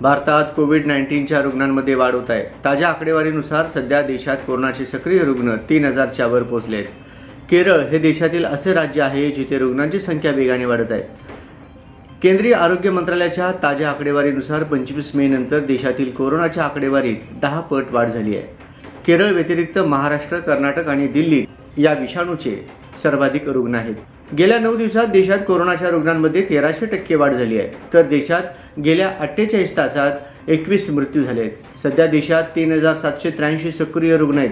भारतात कोविड नाईन्टीनच्या रुग्णांमध्ये वाढ होत आहे. ताज्या आकडेवारीनुसार सध्या देशात कोरोनाचे सक्रिय रुग्ण तीन हजारच्या वर पोहोचले आहेत. केरळ हे देशातील असे राज्य आहे जिथे रुग्णांची संख्या वेगाने वाढत आहे. केंद्रीय आरोग्य मंत्रालयाच्या ताज्या आकडेवारीनुसार पंचवीस मे नंतर देशातील कोरोनाच्या आकडेवारीत दहा पट वाढ झाली आहे. केरळ व्यतिरिक्त महाराष्ट्र कर्नाटक आणि दिल्लीत या विषाणूचे सर्वाधिक रुग्ण आहेत. गेल्या नऊ दिवसात देशात कोरोनाच्या रुग्णांमध्ये तेराशे टक्के वाढ झाली आहे. तर देशात गेल्या अठ्ठेचाळीस तासात एकवीस मृत्यू झाले आहेत सध्या देशात तीन हजार सातशे त्र्याऐंशी सक्रिय रुग्ण आहेत.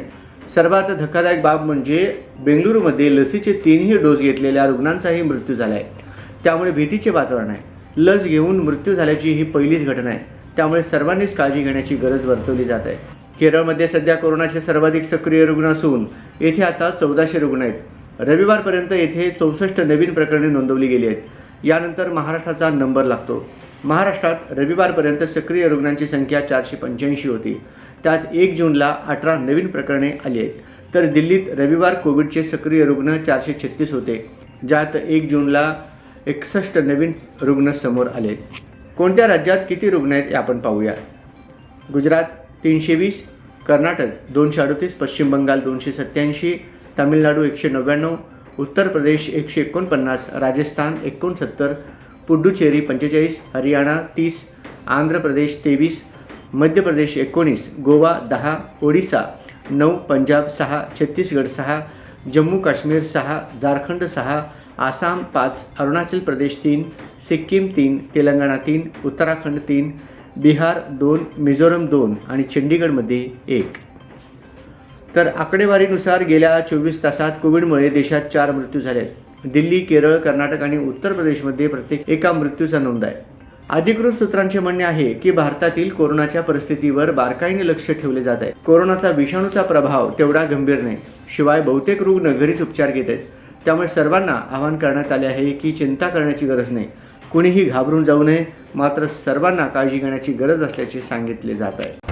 सर्वात धक्कादायक बाब म्हणजे बेंगलुरूमध्ये लसीचे तीनही डोस घेतलेल्या रुग्णांचाही मृत्यू झाला आहे त्यामुळे भीतीचे वातावरण आहे. लस घेऊन मृत्यू झाल्याची ही पहिलीच घटना आहे. त्यामुळे सर्वांनीच काळजी घेण्याची गरज वर्तवली जात आहे. केरळमध्ये सध्या कोरोनाचे सर्वाधिक सक्रिय रुग्ण असून येथे आता चौदाशे रुग्ण आहेत. रविवारपर्यंत येथे चौसष्ट नवीन प्रकरणे नोंदवली गेली आहेत. यानंतर महाराष्ट्राचा नंबर लागतो. महाराष्ट्रात रविवारपर्यंत सक्रिय रुग्णांची संख्या चारशे पंच्याऐंशी होती. त्यात एक जूनला अठरा नवीन प्रकरणे आली आहेत. तर दिल्लीत रविवार कोविडचे सक्रिय रुग्ण चारशे छत्तीस होते. ज्यात एक जूनला एकसष्ट नवीन रुग्ण समोर आले कोणत्या राज्यात किती रुग्ण आहेत हे आपण पाहूया. गुजरात तीनशे वीस कर्नाटक दोनशे अडतीस पश्चिम बंगाल दोनशे सत्याऐंशी तामिळनाडू एकशे नव्याण्णव उत्तर प्रदेश एकशे एकोणपन्नास राजस्थान एकोणसत्तर पुडुचेरी पंचेचाळीस हरियाणा तीस आंध्र प्रदेश तेवीस मध्य प्रदेश एकोणीस गोवा दहा ओडिसा नऊ पंजाब सहा छत्तीसगड सहा जम्मू काश्मीर सहा झारखंड सहा आसाम पाच अरुणाचल प्रदेश तीन सिक्कीम तीन तेलंगणा तीन उत्तराखंड तीन बिहार दोन मिझोरम दोन आणि चंडीगडमध्ये एक. तर आकडेवारीनुसार गेल्या चोवीस तासात कोविडमुळे देशात चार मृत्यू झाले आहेत. दिल्ली केरळ कर्नाटक आणि उत्तर प्रदेशमध्ये प्रत्येक एका मृत्यूचा नोंद आहे. अधिकृत सूत्रांचे म्हणणे आहे की भारतातील कोरोनाच्या परिस्थितीवर बारकाईने लक्ष ठेवले जात आहे. कोरोनाचा विषाणूचा प्रभाव तेवढा गंभीर नाही. शिवाय बहुतेक रुग्ण घरीच उपचार घेत आहेत. त्यामुळे सर्वांना आवाहन करण्यात आले आहे की चिंता करण्याची गरज नाही. कुणीही घाबरून जाऊ नये. मात्र सर्वांना काळजी घेण्याची गरज असल्याचे सांगितले जात आहे.